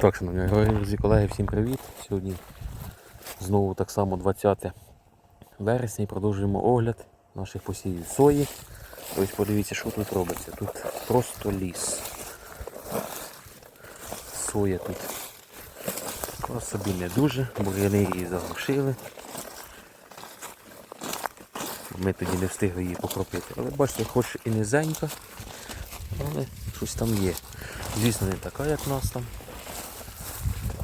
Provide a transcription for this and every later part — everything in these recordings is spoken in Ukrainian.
Так, шановні друзі, колеги, всім привіт. Сьогодні знову так само 20 вересня і продовжуємо огляд наших посівів сої. Ось подивіться, що тут робиться. Тут просто ліс. Соя тут така собі не дуже, бур'яни її заглушили. Ми тоді не встигли її покропити. Але бачите, хоч і низенька, але щось там є. Звісно, не така, як нас там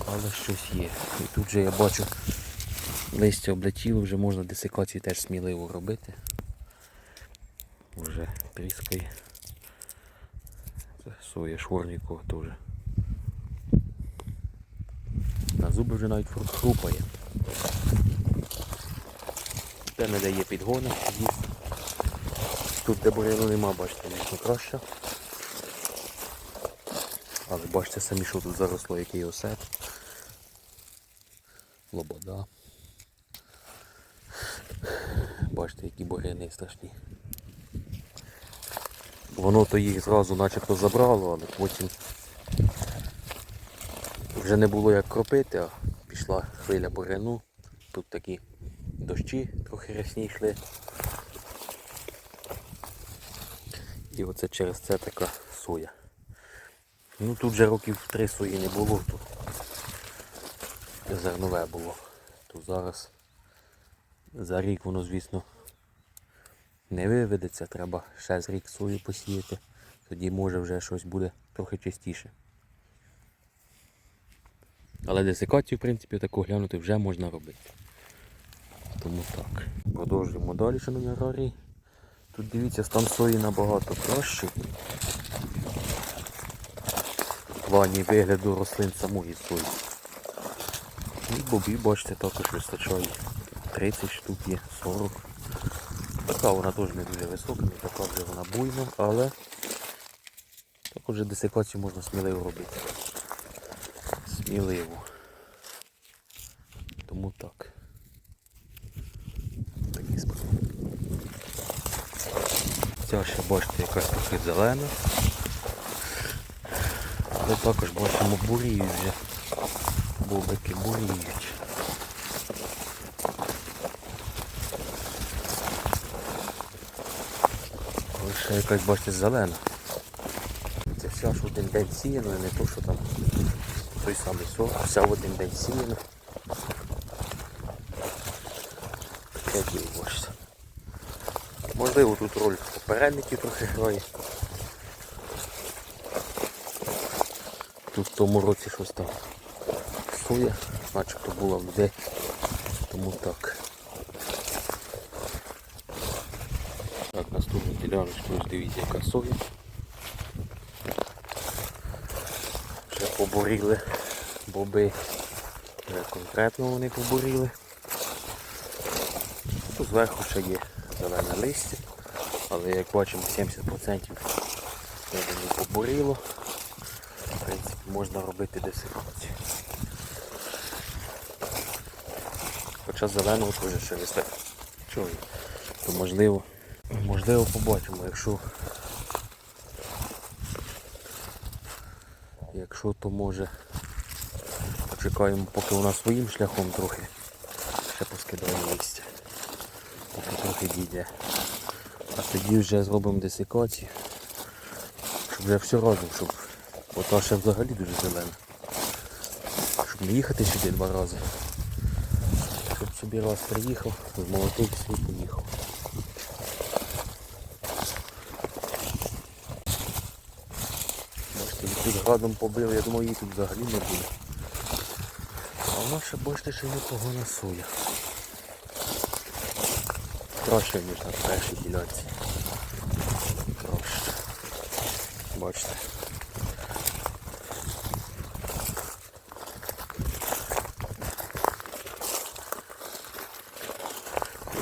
але щось є. І тут же я бачу листя облетіло, вже можна десикації теж сміливо робити. Вже тріскає. Це соя шворнікова теж. На зуби вже навіть хрупає. Те не дає підгони. Тут де буряну нема, бачите, звісно краще. Але бачите самі, що тут заросло, який осет. Лобода. Бачите, які буряни страшні. Воно то їх зразу начебто забрало, але потім вже не було як кропити, а пішла хвиля буряну. Тут такі дощі трохи рясні йшли. І оце через це така соя. Ну тут вже років три сої не було, тут зернове було. То зараз за рік воно, звісно, не виведеться, треба ще з рік сою посіяти. Тоді може вже щось буде трохи чистіше. Але десикацію, в принципі, таку глянути вже можна робити. Тому так. Продовжуємо далі, шановні аграрії. Тут дивіться, стан сої набагато кращий плані вигляду рослин самої сої. І бобів, бачите, також вистачає. 30 штук є, 40. Така вона теж не дуже висока, не така вже вона буйна, але також десикацію можна сміливо робити. Сміливо. Тому так. Такі справи. Ця ще бачите якась трохи зелена. Але також бачимо буріють вже. Бобики буріють. Ще якась, бачите, зелена. Це вся ж один день сіяно, не то, що там той самий сорт, вся в один день сіяна. Таке діло. Можливо тут роль попередників трохи грає. Тут в тому році щось там соя, начебто була людей, тому так. Так, наступну діляночку, ось дивіться, яка соя. Вже побуріли боби, вже конкретно вони побуріли. Тут зверху ще є зелене листя, але як бачимо 70% не побуріло. Принципі, можна робити десикацію. Хоча зеленого теж ще вистачає. То можливо, можливо побачимо, якщо якщо то може почекаємо, поки вона своїм шляхом трохи ще поскидає листя. Поки трохи дійде. А тоді вже зробимо десикацію. Щоб вже все разом, щоб Ота ще взагалі дуже зелена. Щоб не їхати сюди два рази. Щоб собі раз приїхав, змолотив і поїхав. Бачите, їх тут градом побили, я думаю, її тут взагалі не буде. А вона ще бачите, ще непогана соя. Краще, ніж на першій ділянці. Краще. Бачите.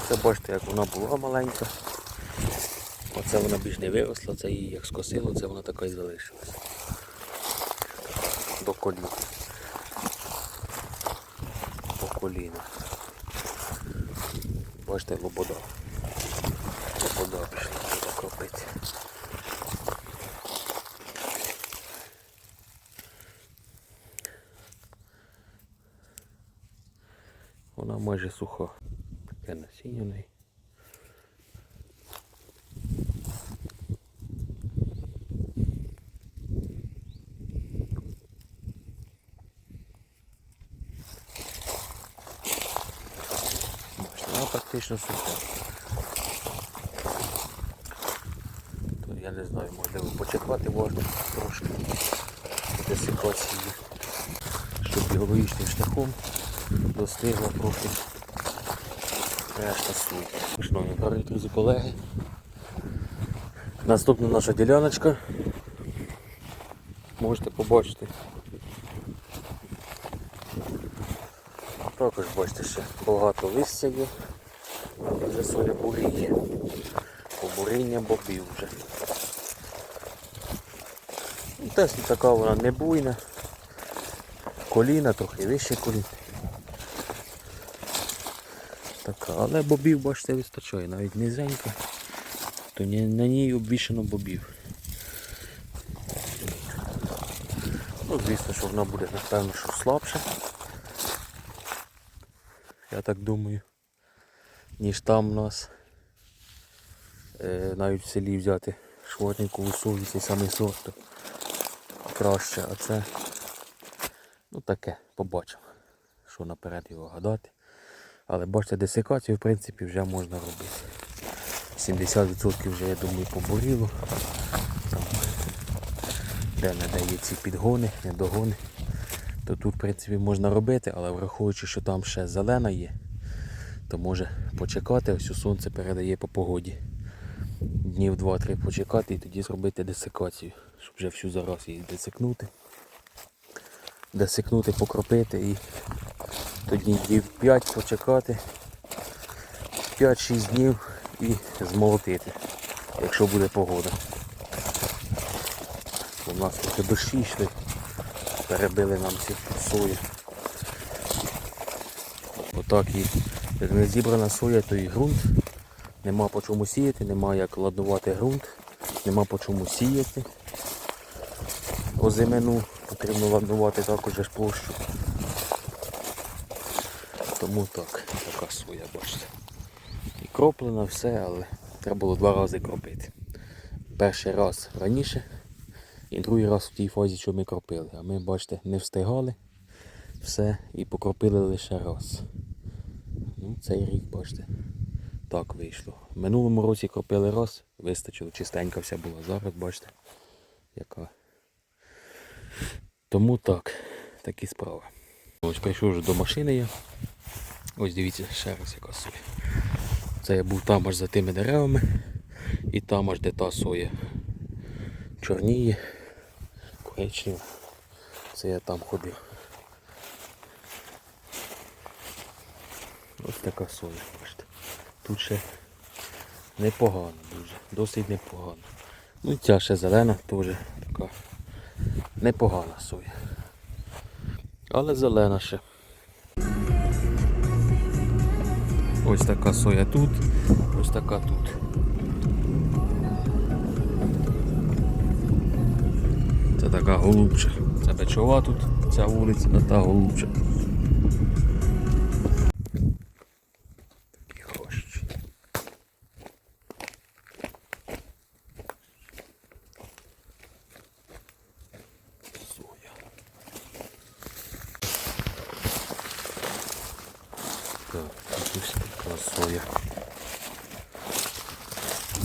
Це бачите, як вона була маленька. Оце вона більш не виросла, це її як скосило, це вона така і залишилася. До коліна. По коліна. Бачите, лобода. Лобода пішла кропити. Вона майже суха. Таке насіння в неї. Бачите, практично суха. Я не знаю, можливо почекати можна трошки десикації, щоб біологічним шляхом достигла трохи. Шановні дорогі друзі колеги. Наступна наша діляночка. Можете побачити. Також бачите ще багато листя є. Вже соля буріє. Побуріння бобів вже. Ну, Теж така вона не буйна. Коліна, трохи вище колін. Така, але бобів, бачите, вистачає, навіть низенька, то на ній обвішано бобів. Ну, звісно, що вона буде, напевно, що слабша. Я так думаю. Ніж там у нас. Е, навіть в селі взяти швотникову сою, цей самий сорт. Краще, а це ну таке, побачимо. Що наперед його гадати. Але бачите, десикацію в принципі вже можна робити. 70% вже, я думаю, побуріло. Там, де не дає ці підгони, недогони. То тут в принципі можна робити, але враховуючи, що там ще зелена є, то може почекати, ось сонце передає по погоді. Днів 2-3 почекати і тоді зробити десикацію, щоб вже всю зараз її десикнути. Десикнути, покропити і тоді днів 5 почекати. 5-6 днів і змолотити, якщо буде погода. У нас трохи дощі йшли, перебили нам цю сою. Отак і як не зібрана соя, то і ґрунт. Нема по чому сіяти, нема як ладнувати ґрунт, нема по чому сіяти. Озимину потрібно ладнувати також площу. Тому так, така соя, бачите. І кроплена все, але треба було два рази кропити. Перший раз раніше і другий раз в тій фазі, що ми кропили. А ми, бачите, не встигали все і покропили лише раз. Ну, цей рік, бачите, так вийшло. В минулому році кропили раз, вистачило, чистенька вся була. Зараз, бачите, яка. Тому так, такі справи. Ось прийшов вже до машини я. Ось дивіться, ще раз яка соя. Це я був там аж за тими деревами і там аж де та соя чорніє, коричнева. Це я там ходив. Ось така соя, бачите. Тут ще непогано дуже, досить непогано. Ну ця ще зелена теж така непогана соя. Але зелена ще. Ось така соя тут, ось така тут. Це така голубча. Це печова тут, ця вулиця, та голубча. Такі хороші. Соя. Так, тут ось така соя.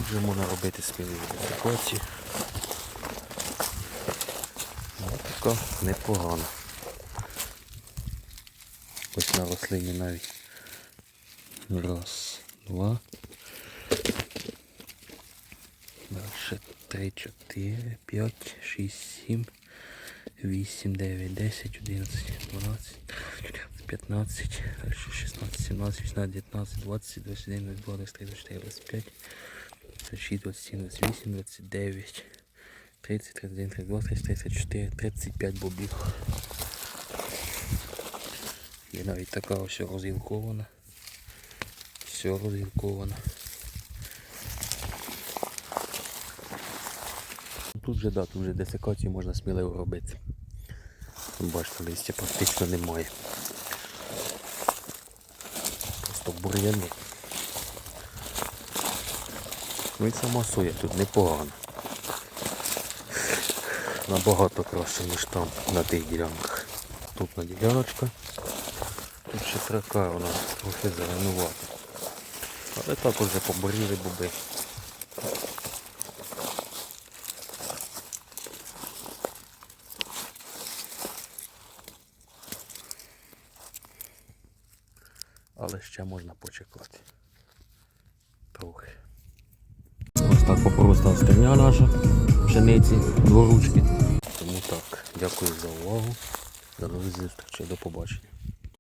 Вже можна робити спільну десикацію. Така непогана. Ось на рослині навіть. Раз, два. Дальше три, чотири, п'ять, шість, сім, вісім, дев'ять, десять, одинадцять, дванадцять, п'ятнадцять, далі шістнадцять, сімнадцять, вісімнадцять, дев'ятнадцять, двадцять, двадцять один, двадцять два, три, двадцять чотири, п'ять, двадцять шість, двадцять сім, двадцять вісім, двадцять дев'ять. 30, 31, 32, 33, 34, 35 бобів. Є навіть така ось розілкована. Все розілковано. Тут вже да, тут вже десикацію можна сміливо робити. Бачите, листя практично немає. багато бур'яну. Ну і сама соя тут непогана. Набагато краще, ніж там на тих ділянках. Тут на діляночка. Тут ще така вона трохи зеленувата. Але також вже поборіли боби. Але ще можна почекати. Трохи. Ось стерня наша пшениці, дворучки. Тому так, дякую за увагу. До нових зустрічей, до побачення.